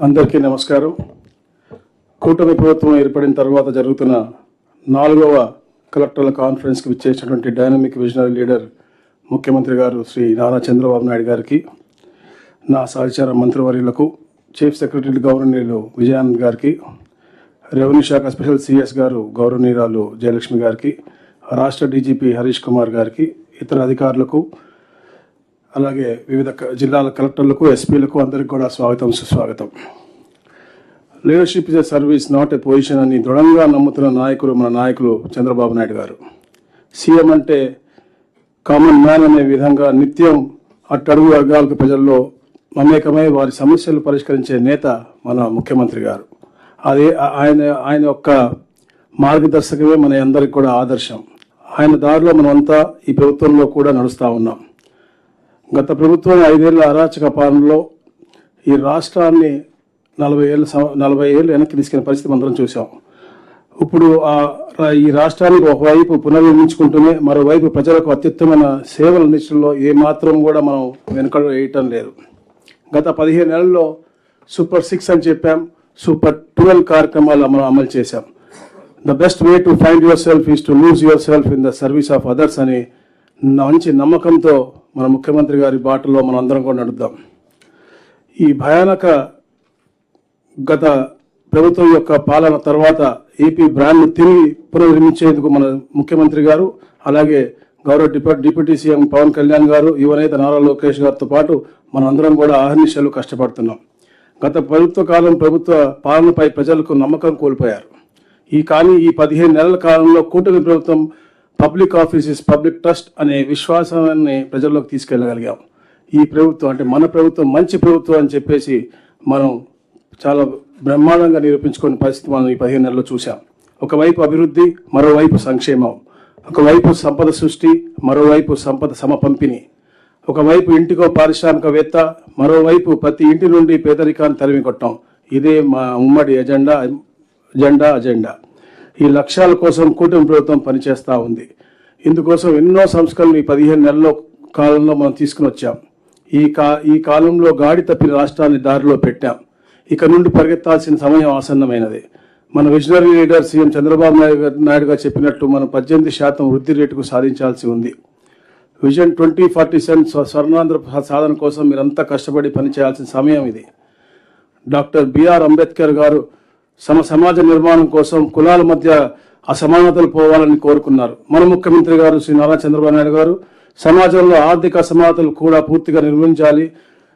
అందరికీ నమస్కారం. కూటమి ప్రభుత్వం ఏర్పడిన తర్వాత జరుగుతున్న నాలుగవ కలెక్టర్ల కాన్ఫరెన్స్కి విచ్చేసినటువంటి డైనమిక్ విజనరీ లీడర్ ముఖ్యమంత్రి గారు శ్రీ నారా చంద్రబాబు నాయుడు గారికి నా సహచార మంత్రివర్యులకు చీఫ్ సెక్రటరీ గౌరవనీయులు విజయానంద్ గారికి రెవెన్యూ శాఖ స్పెషల్ సిఎస్ గారు గౌరవనీయురాలు జయలక్ష్మి గారికి రాష్ట్ర డీజీపీ హరీష్ కుమార్ గారికి ఇతర అధికారులకు అలాగే వివిధ జిల్లాల కలెక్టర్లకు ఎస్పీలకు అందరికి కూడా స్వాగతం సుస్వాగతం. Leadership is a service not a position అని దృఢంగా నమ్ముతున్న నాయకులు మన నాయకులు చంద్రబాబు నాయుడు గారు. సీఎం అంటే కామన్ మ్యాన్ అనే విధంగా నిత్యం అట్టడుగు వర్గాలకు ప్రజల్లో మమేకమై వారి సమస్యలు పరిష్కరించే నేత మన ముఖ్యమంత్రి గారు. అదే ఆయన ఆయన యొక్క మార్గదర్శకమే మన అందరికి కూడా ఆదర్శం. ఆయన దారిలో మనమంతా ఈ ప్రభుత్వంలో కూడా నడుస్తూ ఉన్నాం. గత ప్రభుత్వం ఐదేళ్ళ అరాచక పాలనలో ఈ రాష్ట్రాన్ని నలభై ఏళ్ళ నలభై ఏళ్ళు వెనక్కి తీసుకెళ్ళిన పరిస్థితి అందరం చూసాం ఇప్పుడు ఆ ఈ రాష్ట్రానికి ఒకవైపు పునర్నిర్మించుకుంటూనే మరోవైపు ప్రజలకు అత్యుత్తమైన సేవలు అందించడంలో ఏమాత్రం కూడా మనం వెనుక వేయటం లేదు. గత పదిహేను నెలల్లో సూపర్ సిక్స్ అని చెప్పాం సూపర్ ట్వెల్వ్ కార్యక్రమాలు మనం అమలు చేశాం. The best way to find yourself is to lose yourself in the service of others అని మంచి నమ్మకంతో మన ముఖ్యమంత్రి గారి బాటలో మనం అందరం కూడా నడుద్దాం. ఈ భయానక గత ప్రభుత్వం యొక్క పాలన తర్వాత ఏపీ బ్రాండ్ను తిరిగి పునర్నిర్మించేందుకు మన ముఖ్యమంత్రి గారు అలాగే గౌరవ డిప్యూ డిప్యూటీ సీఎం పవన్ కళ్యాణ్ గారు యువనేత నారా లోకేష్ గారితో పాటు మనందరం కూడా ఆహర్నిశలు కష్టపడుతున్నాం. గత ప్రభుత్వ కాలం ప్రభుత్వ పాలనపై ప్రజలకు నమ్మకం కోల్పోయారు. ఈ కానీ ఈ పదిహేను నెలల కాలంలో కూటమి ప్రభుత్వం పబ్లిక్ ఆఫీసెస్ పబ్లిక్ ట్రస్ట్ అనే విశ్వాసాన్ని ప్రజల్లోకి తీసుకెళ్ళగలిగాం. ఈ ప్రభుత్వం అంటే మన ప్రభుత్వం మంచి ప్రభుత్వం అని చెప్పేసి మనం చాలా బ్రహ్మాండంగా నిరూపించుకునే పరిస్థితి మనం ఈ పదిహేను నెలల్లో చూసాం ఒకవైపు అభివృద్ధి మరోవైపు సంక్షేమం. ఒకవైపు సంపద సృష్టి మరోవైపు సంపద సమపంపిణీ. ఒకవైపు ఇంటికో పారిశ్రామికవేత్త మరోవైపు ప్రతి ఇంటి నుండి పేదరికాన్ని తరిమి కొట్టడం ఇదే మా ఉమ్మడి ఎజెండా ఎజెండా అజెండా. ఈ లక్ష్యాల కోసం కూటమి ప్రభుత్వం పనిచేస్తూ ఉంది. ఇందుకోసం ఎన్నో సంస్కరణలు ఈ పదిహేను నెలల కాలంలో మనం తీసుకుని వచ్చాం. ఈ కా ఈ కాలంలో గాడి తప్పిన రాష్ట్రాన్ని దారిలో పెట్టాం. ఇక నుండి పరిగెత్తాల్సిన సమయం ఆసన్నమైనది. మన visionary leader CM Chandrababu Naidu Naidu గారు చెప్పినట్టు మనం పద్దెనిమిది శాతం వృద్ధి రేటుకు సాధించాల్సి ఉంది. Vision twenty forty seven Swarnandhra సాధన కోసం మీరంతా కష్టపడి పనిచేయాల్సిన సమయం ఇది. డాక్టర్ బిఆర్ అంబేద్కర్ గారు సమ సమాజ నిర్మాణం కోసం కులాల మధ్య అసమానతలు పోవాలని కోరుకున్నారు. మన ముఖ్యమంత్రి గారు శ్రీ నారా చంద్రబాబు నాయుడు గారు సమాజంలో ఆర్థిక అసమానతలు కూడా పూర్తిగా నిర్వహించాలి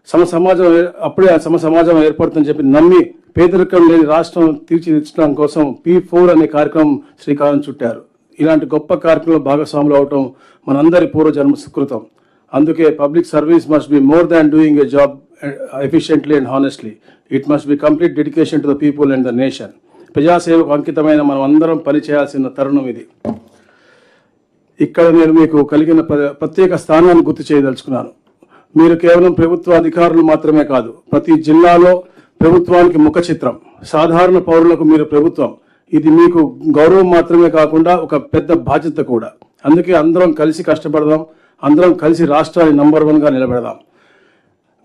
సమ సమాజం అప్పుడే ఆ సమ సమాజం ఏర్పడుతుందని చెప్పి నమ్మి పేదరికం లేని రాష్ట్రం తీర్చిదిద్దడం కోసం పీ ఫోర్ అనే కార్యక్రమం శ్రీకారం చుట్టారు. ఇలాంటి గొప్ప కార్యక్రమంలో భాగస్వాములు అవటం మనందరి పూర్వజన్మ సుకృతం. అందుకే public service must be more than doing a job efficiently and honestly. It must be complete dedication to the people and the nation ప్రజాసేవకు అంకితమైన మనం అందరం పనిచేయాల్సిన తరుణం ఇది. ఇక్కడ నేను మీకు కలిగిన ప్ర- ప్రత్యేక స్థానాన్ని గుర్తు చేయదలుచుకున్నాను. మీరు కేవలం ప్రభుత్వ అధికారులు మాత్రమే కాదు ప్రతి జిల్లాలో ప్రభుత్వానికి ముఖ చిత్రం. సాధారణ పౌరులకు మీరు ప్రభుత్వం. ఇది మీకు గౌరవం మాత్రమే కాకుండా ఒక పెద్ద బాధ్యత కూడా. అందుకే అందరం కలిసి కష్టపడదాం అందరం కలిసి రాష్ట్రాన్ని నంబర్ వన్గా నిలబెడదాం.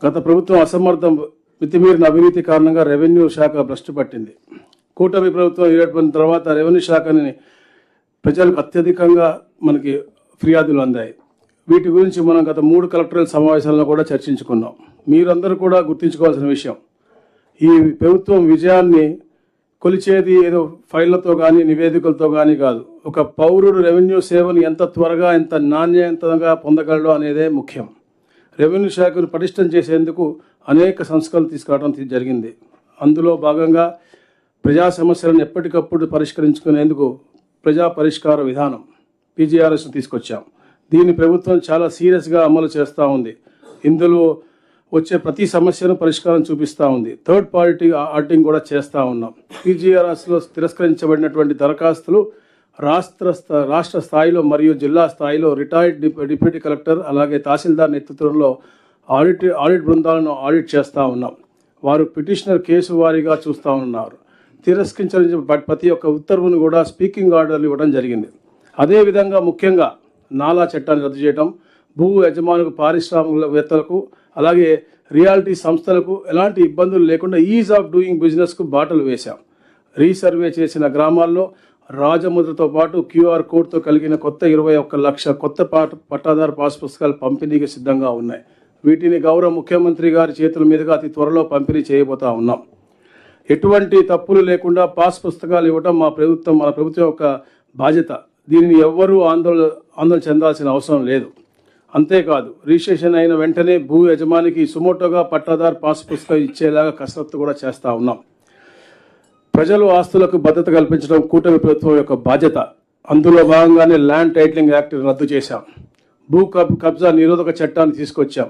గత ప్రభుత్వం అసమర్థం మితిమీరిన అవినీతి కారణంగా రెవెన్యూ శాఖ భ్రష్టు పట్టింది. కూటమి ప్రభుత్వం ఏర్పడిన తర్వాత రెవెన్యూ శాఖని ప్రజలకు అత్యధికంగా మనకి ఫిర్యాదులు అందాయి. వీటి గురించి మనం గత మూడు కలెక్టరల్ సమావేశాల్లో కూడా చర్చించుకున్నాం. మీరందరూ కూడా గుర్తుంచుకోవాల్సిన విషయం ఈ ప్రభుత్వం విజయాన్ని కొలిచేది ఏదో ఫైళ్ళతో కానీ నివేదికలతో కానీ కాదు. ఒక పౌరుడు రెవెన్యూ సేవను ఎంత త్వరగా ఎంత నాణ్యతంగా పొందగలడో అనేదే ముఖ్యం. రెవెన్యూ శాఖను పటిష్టం చేసేందుకు అనేక సంస్కరణలు తీసుకురావడం జరిగింది. అందులో భాగంగా ప్రజా సమస్యలను ఎప్పటికప్పుడు పరిష్కరించుకునేందుకు ప్రజా పరిష్కార విధానం పీజీఆర్ఎస్ను తీసుకొచ్చాం. దీన్ని ప్రభుత్వం చాలా సీరియస్గా అమలు చేస్తూ ఉంది. ఇందులో వచ్చే ప్రతి సమస్యను పరిష్కారం చూపిస్తూ ఉంది. థర్డ్ పార్టీ ఆర్టింగ్ కూడా చేస్తూ ఉన్నాం. పీజీఆర్ఎస్లో తిరస్కరించబడినటువంటి దరఖాస్తులు రాష్ట్ర రాష్ట్ర స్థాయిలో మరియు జిల్లా స్థాయిలో రిటైర్డ్ డిప్యూటీ కలెక్టర్ అలాగే తహసీల్దార్ నేతృత్వంలో ఆడిట్ ఆడిట్ బృందాలను ఆడిట్ చేస్తూ ఉన్నాం. వారు పిటిషనర్ కేసు వారీగా చూస్తూ ఉన్నారు. తిరస్కరించిన ప్రతి ఒక్క ఉత్తర్వును కూడా స్పీకింగ్ ఆర్డర్లు ఇవ్వడం జరిగింది. అదేవిధంగా ముఖ్యంగా నాలా చట్టాన్ని రద్దు చేయడం భూ యజమానులకు పారిశ్రామికవేత్తలకు అలాగే రియాలిటీ సంస్థలకు ఎలాంటి ఇబ్బందులు లేకుండా ఈజ్ ఆఫ్ డూయింగ్ బిజినెస్కు బాటలు వేశాం. రీసర్వే చేసిన గ్రామాల్లో రాజముద్రతో పాటు క్యూఆర్ కోడ్తో కలిగిన కొత్త ఇరవై ఒక్క లక్ష కొత్త పాట పట్టాదారు పాస్ పుస్తకాలు పంపిణీకి సిద్ధంగా ఉన్నాయి. వీటిని గౌరవ ముఖ్యమంత్రి గారి చేతుల మీదుగా అతి త్వరలో పంపిణీ చేయబోతా ఉన్నాం. ఎటువంటి తప్పులు లేకుండా పాస్ పుస్తకాలు ఇవ్వటం మా ప్రభుత్వం మన ప్రభుత్వం యొక్క బాధ్యత. దీనిని ఎవ్వరూ ఆందోళన ఆందోళన చెందాల్సిన అవసరం లేదు. అంతేకాదు రిజిస్ట్రేషన్ అయిన వెంటనే భూ యజమానికి సుమోటోగా పట్టాదారు పాస్ పుస్తకం ఇచ్చేలాగా కసరత్తు కూడా చేస్తూ ఉన్నాం. ప్రజలు ఆస్తులకు భద్రత కల్పించడం కూటమి ప్రభుత్వం యొక్క బాధ్యత. అందులో భాగంగానే ల్యాండ్ టైటిలింగ్ యాక్ట్ రద్దు చేశాం. భూ కబ్ కబ్జా నిరోధక చట్టాన్ని తీసుకొచ్చాం.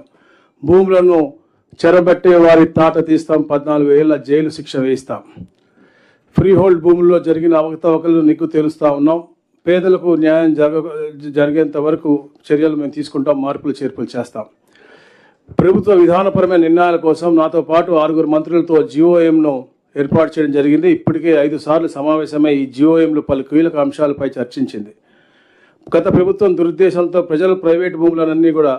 భూములను చెరబట్టే వారి తాట తీస్తాం. పద్నాలుగు ఏళ్ళ జైలు శిక్ష వేయిస్తాం. ఫ్రీ హోల్డ్ భూముల్లో జరిగిన అవకతవకలు నీకు తెలుస్తూ ఉన్నాం. పేదలకు న్యాయం జరగ జరిగేంత వరకు చర్యలు మేము తీసుకుంటాం. మార్పులు చేర్పులు చేస్తాం. ప్రభుత్వ విధానపరమైన నిర్ణయాల కోసం నాతో పాటు ఆరుగురు మంత్రులతో జిఓఎంను ఏర్పాటు చేయడం జరిగింది. ఇప్పటికే ఐదు సార్లు సమావేశమై ఈ జిఓఎంలు పలు కీలక అంశాలపై చర్చించింది. గత ప్రభుత్వం దురుద్దేశంతో ప్రజలు ప్రైవేటు భూములన్నీ కూడా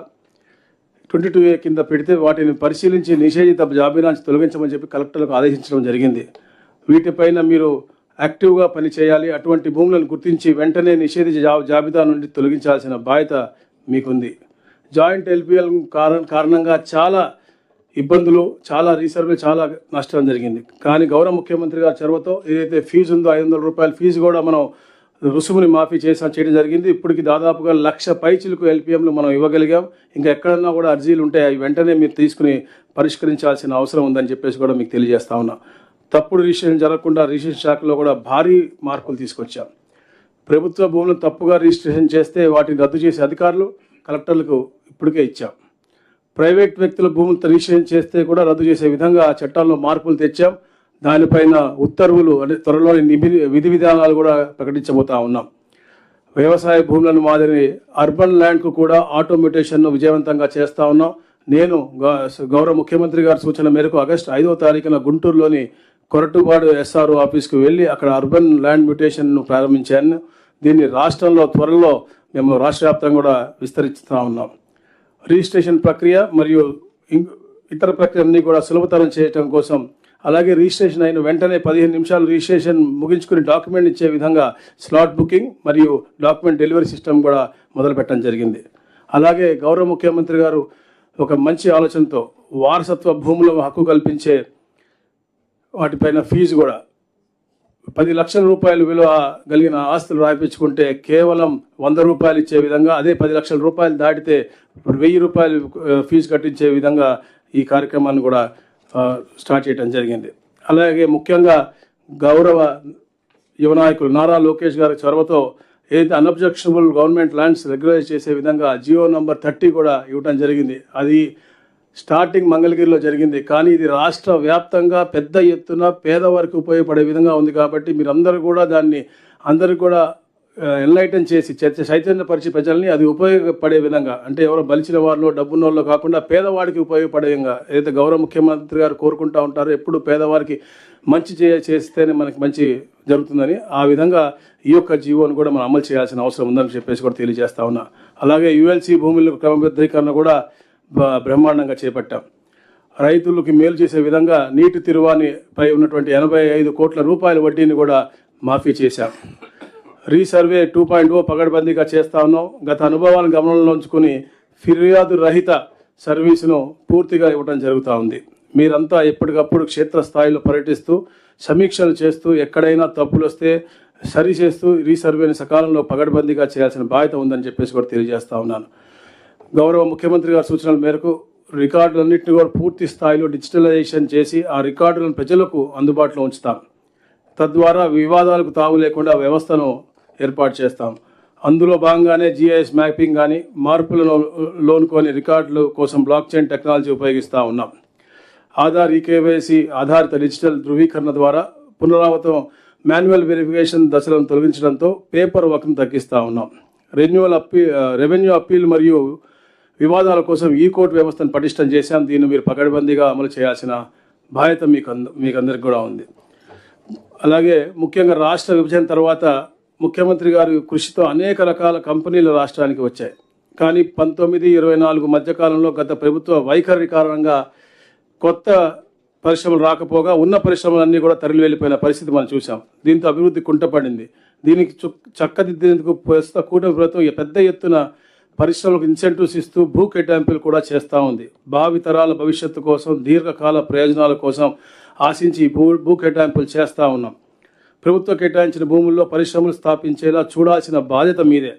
ట్వంటీ టూ ఏ కింద పెడితే వాటిని పరిశీలించి నిషేధిత జాబితాను తొలగించమని చెప్పి కలెక్టర్లకు ఆదేశించడం జరిగింది. వీటిపైన మీరు యాక్టివ్గా పనిచేయాలి. అటువంటి భూములను గుర్తించి వెంటనే నిషేధిత జాబితా నుండి తొలగించాల్సిన బాధ్యత మీకుంది. జాయింట్ ఎల్పిఎల్ కారణ కారణంగా చాలా ఇబ్బందులు చాలా రీసర్వే చాలా నష్టం జరిగింది. కానీ గౌరవ ముఖ్యమంత్రి గారి చొరవతో ఏదైతే ఫీజు ఉందో ఐదు వందల రూపాయల ఫీజు కూడా మనం రుసుముని మాఫీ చేసా చేయడం జరిగింది. ఇప్పటికి దాదాపుగా లక్ష పైచిలకు ఎల్పిఎంలు మనం ఇవ్వగలిగాం. ఇంకా ఎక్కడన్నా కూడా అర్జీలు ఉంటే అవి వెంటనే మీరు తీసుకుని పరిష్కరించాల్సిన అవసరం ఉందని చెప్పేసి కూడా మీకు తెలియజేస్తా ఉన్నా. తప్పుడు రిజిస్ట్రేషన్ జరగకుండా రిజిస్ట్రేషన్ శాఖలో కూడా భారీ మార్పులు తీసుకొచ్చాం. ప్రభుత్వ భూములను తప్పుగా రిజిస్ట్రేషన్ చేస్తే వాటిని రద్దు చేసే అధికారులు కలెక్టర్లకు ఇప్పటికే ఇచ్చాం. ప్రైవేట్ వ్యక్తుల భూములు రిజిస్ట్రేషన్ చేస్తే కూడా రద్దు చేసే విధంగా చట్టాల్లో మార్పులు తెచ్చాం. దానిపైన ఉత్తర్వులు అంటే త్వరలోని నిబి- విధి విధానాలు కూడా ప్రకటించబోతా ఉన్నాం. వ్యవసాయ భూములను మాదిరి అర్బన్ ల్యాండ్కు కూడా ఆటోమేటేషన్ను విజయవంతంగా చేస్తా ఉన్నాం. నేను గౌరవ ముఖ్యమంత్రి గారి సూచన మేరకు ఆగస్టు ఐదవ తారీఖున గుంటూరులోని కొరటుపాడు ఎస్ఆర్ఓ ఆఫీస్కు వెళ్ళి అక్కడ అర్బన్ ల్యాండ్ మ్యూటేషన్ను ప్రారంభించాను. దీన్ని రాష్ట్రంలో త్వరలో మేము రాష్ట్ర వ్యాప్తంగా కూడా విస్తరిస్తూ ఉన్నాం. రిజిస్ట్రేషన్ ప్రక్రియ మరియు ఇం- ఇతర ప్రక్రియలన్నీ కూడా సులభతరం చేయటం కోసం అలాగే రిజిస్ట్రేషన్ అయిన వెంటనే పదిహేను నిమిషాలు రిజిస్ట్రేషన్ ముగించుకుని డాక్యుమెంట్ ఇచ్చే విధంగా స్లాట్ బుకింగ్ మరియు డాక్యుమెంట్ డెలివరీ సిస్టమ్ కూడా మొదలుపెట్టడం జరిగింది. అలాగే గౌరవ ముఖ్యమంత్రి గారు ఒక మంచి ఆలోచనతో వారసత్వ భూముల హక్కు కల్పించే వాటిపైన ఫీజు కూడా పది లక్షల రూపాయలు విలువ కలిగిన ఆస్తులు రాయించుకుంటే కేవలం వంద రూపాయలు ఇచ్చే విధంగా అదే పది లక్షల రూపాయలు దాటితే వెయ్యి రూపాయలు ఫీజు కట్టించే విధంగా ఈ కార్యక్రమాన్ని కూడా స్టార్ట్ చేయడం జరిగింది. అలాగే ముఖ్యంగా గౌరవ యువనాయకులు నారా లోకేష్ గారి చొరవతో ఏదైతే అన్అబ్జెక్షనబుల్ గవర్నమెంట్ ల్యాండ్స్ రెగ్యులైజ్ చేసే విధంగా జియో నంబర్ థర్టీ కూడా ఇవ్వడం జరిగింది. అది స్టార్టింగ్ మంగళగిరిలో జరిగింది. కానీ ఇది రాష్ట్ర వ్యాప్తంగా పెద్ద ఎత్తున పేదవారికి ఉపయోగపడే విధంగా ఉంది కాబట్టి మీరందరూ కూడా దాన్ని అందరూ కూడా ఎన్లైటన్ చేసి చర్చ చైతన్యపరిచి ప్రజల్ని అది ఉపయోగపడే విధంగా అంటే ఎవరో బలిచిన వారిలో డబ్బున్న వాళ్ళు కాకుండా పేదవాడికి ఉపయోగపడే విధంగా ఏదైతే గౌరవ ముఖ్యమంత్రి గారు కోరుకుంటా ఉంటారో ఎప్పుడు పేదవారికి మంచి చే చేస్తేనే మనకి మంచి జరుగుతుందని ఆ విధంగా ఈ యొక్క జీవోను కూడా మనం అమలు చేయాల్సిన అవసరం ఉందని చెప్పేసి కూడా తెలియజేస్తా ఉన్నా. అలాగే యుఎల్సి భూముల క్రమబద్ధీకరణ కూడా బ్రహ్మాండంగా చేపట్టాం. రైతులకు మేలు చేసే విధంగా నీటి తిరువాణిపై ఉన్నటువంటి ఎనభై ఐదు కోట్ల రూపాయల వడ్డీని కూడా మాఫీ చేశాం. రీసర్వే టూ పాయింట్ ఓ పగడబందీగా చేస్తా ఉన్నాం. గత అనుభవాలను గమనంలో ఉంచుకుని ఫిర్యాదు రహిత సర్వీసును పూర్తిగా ఇవ్వడం జరుగుతూ ఉంది. మీరంతా ఎప్పటికప్పుడు క్షేత్రస్థాయిలో పర్యటిస్తూ సమీక్షలు చేస్తూ ఎక్కడైనా తప్పులు వస్తే సరిచేస్తూ రీసర్వేని సకాలంలో పగడబందీగా చేయాల్సిన బాధ్యత ఉందని చెప్పేసి కూడా తెలియజేస్తా ఉన్నాను. గౌరవ ముఖ్యమంత్రి గారి సూచనల మేరకు రికార్డులన్నింటినీ కూడా పూర్తి స్థాయిలో డిజిటలైజేషన్ చేసి ఆ రికార్డులను ప్రజలకు అందుబాటులో ఉంచుతాం. తద్వారా వివాదాలకు తావు లేకుండా వ్యవస్థను ఏర్పాటు చేస్తాం. అందులో భాగంగానే జిఐఎస్ మ్యాపింగ్ కానీ మార్పులను లోనుకొని రికార్డులు కోసం బ్లాక్ చైన్ టెక్నాలజీ ఉపయోగిస్తూ ఉన్నాం. ఆధార్ ఈకేవైసీ ఆధారిత డిజిటల్ ధృవీకరణ ద్వారా పునరావృతం మాన్యువల్ వెరిఫికేషన్ దశలను తొలగించడంతో పేపర్ వర్క్ను తగ్గిస్తూ ఉన్నాం. రెన్యువల్ అప్పీ రెవెన్యూ అప్పీల్ మరియు వివాదాల కోసం ఈ కోర్టు వ్యవస్థను పటిష్టం చేశాం. దీన్ని మీరు పకడ్బందీగా అమలు చేయాల్సిన బాధ్యత మీకు అంద మీకు అందరికి కూడా ఉంది. అలాగే ముఖ్యంగా రాష్ట్ర విభజన తర్వాత ముఖ్యమంత్రి గారి కృషితో అనేక రకాల కంపెనీలు రాష్ట్రానికి వచ్చాయి. కానీ పంతొమ్మిది ఇరవై నాలుగు మధ్యకాలంలో గత ప్రభుత్వ వైఖరి కారణంగా కొత్త పరిశ్రమలు రాకపోగా ఉన్న పరిశ్రమలన్నీ కూడా తరలి వెళ్ళిపోయిన పరిస్థితి మనం చూసాం దీంతో అభివృద్ధి కుంటపడింది. దీనికి చు- చక్కదిద్దేందుకు ప్రస్తుత కూటమి ప్రభుత్వం పెద్ద ఎత్తున పరిశ్రమలకు ఇన్సెంటివ్స్ ఇస్తూ భూ కేటాయింపులు కూడా చేస్తూ ఉంది. భావి తరాల భవిష్యత్తు కోసం దీర్ఘకాల ప్రయోజనాల కోసం ఆశించి భూ భూ కేటాయింపులు చేస్తూ ఉన్నాం. ప్రభుత్వం కేటాయించిన భూముల్లో పరిశ్రమలు స్థాపించేలా చూడాల్సిన బాధ్యత మీదే.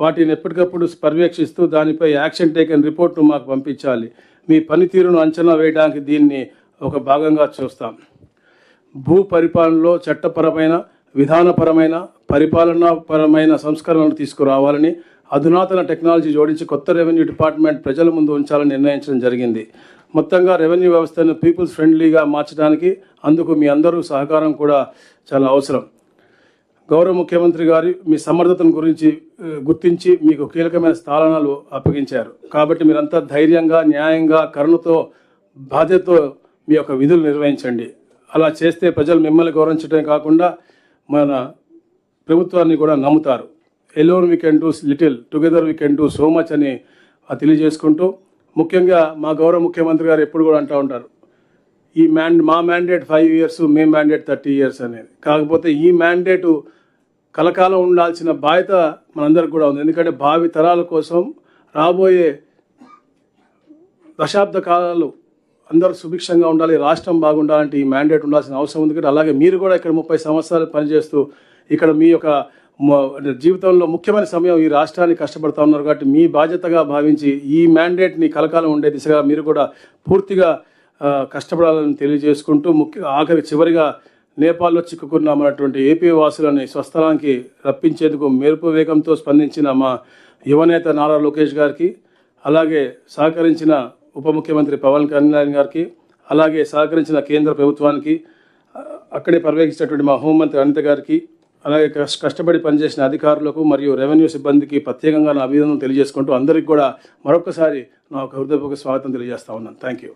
వాటిని ఎప్పటికప్పుడు పర్యవేక్షిస్తూ దానిపై యాక్షన్ టేకన్ రిపోర్ట్ను మాకు పంపించాలి. మీ పనితీరును అంచనా వేయడానికి దీన్ని ఒక భాగంగా చూస్తాం. భూ పరిపాలనలో చట్టపరమైన విధానపరమైన పరిపాలనాపరమైన సంస్కరణలు తీసుకురావాలని అధునాతన టెక్నాలజీ జోడించి కొత్త రెవెన్యూ డిపార్ట్మెంట్ ప్రజల ముందు ఉంచాలని నిర్ణయించడం జరిగింది. మొత్తంగా రెవెన్యూ వ్యవస్థను పీపుల్స్ ఫ్రెండ్లీగా మార్చడానికి అందుకు మీ అందరూ సహకారం కూడా చాలా అవసరం. గౌరవ ముఖ్యమంత్రి గారి మీ సమర్థతను గురించి గుర్తించి మీకు కీలకమైన స్థానాలు అప్పగించారు. కాబట్టి మీరంతా ధైర్యంగా న్యాయంగా కరుణతో బాధ్యతతో మీ యొక్క విధులు నిర్వహించండి. అలా చేస్తే ప్రజలు మిమ్మల్ని గౌరవించడమే కాకుండా మన ప్రభుత్వాన్ని కూడా నమ్ముతారు. Alone we can do little together we can do so much అని తెలియజేసుకుంటూ ముఖ్యంగా మా గౌరవ ముఖ్యమంత్రి గారు ఎప్పుడు కూడా అంటూ ఉంటారు. ఈ మ్యాండ్ మా మ్యాండేట్ ఫైవ్ ఇయర్స్ మీ మ్యాండేట్ థర్టీ ఇయర్స్ అనేది. కాకపోతే ఈ మ్యాండేటు కలకాలం ఉండాల్సిన బాధ్యత మనందరికి కూడా ఉంది. ఎందుకంటే భావి తరాల కోసం రాబోయే దశాబ్ద కాలాలు అందరూ సుభిక్షంగా ఉండాలి రాష్ట్రం బాగుండాలంటే ఈ మ్యాండేట్ ఉండాల్సిన అవసరం ఉంది. అలాగే మీరు కూడా ఇక్కడ ముప్పై సంవత్సరాలు పనిచేస్తూ ఇక్కడ మీ యొక్క జీవితంలో ముఖ్యమైన సమయం ఈ రాష్ట్రాన్ని కష్టపడుతూ ఉన్నారు కాబట్టి మీ బాధ్యతగా భావించి ఈ మ్యాండేట్ని కలకాలం ఉండే దిశగా మీరు కూడా పూర్తిగా కష్టపడాలని తెలియజేసుకుంటూ ముఖ్య ఆఖరి చివరిగా నేపాల్లో చిక్కుకున్నామన్నటువంటి ఏపీ వాసులని స్వస్థలానికి రప్పించేందుకు మెరుపు వేగంతో స్పందించిన మా యువనేత నారా లోకేష్ గారికి అలాగే సహకరించిన ఉప ముఖ్యమంత్రి పవన్ కళ్యాణ్ గారికి అలాగే సహకరించిన కేంద్ర ప్రభుత్వానికి అక్కడే పర్యవేక్షించినటువంటి మా హోంమంత్రి అనిత గారికి అలాగే కష్ట- కష్టపడి పనిచేసిన అధికారులకు మరియు రెవెన్యూ సిబ్బందికి ప్రత్యేకంగా నా అభినందనలు తెలియజేసుకుంటూ అందరికీ కూడా మరొకసారి నా ఒక హృదయపూర్వక స్వాగతం తెలియజేస్తా ఉన్నాను. Thank you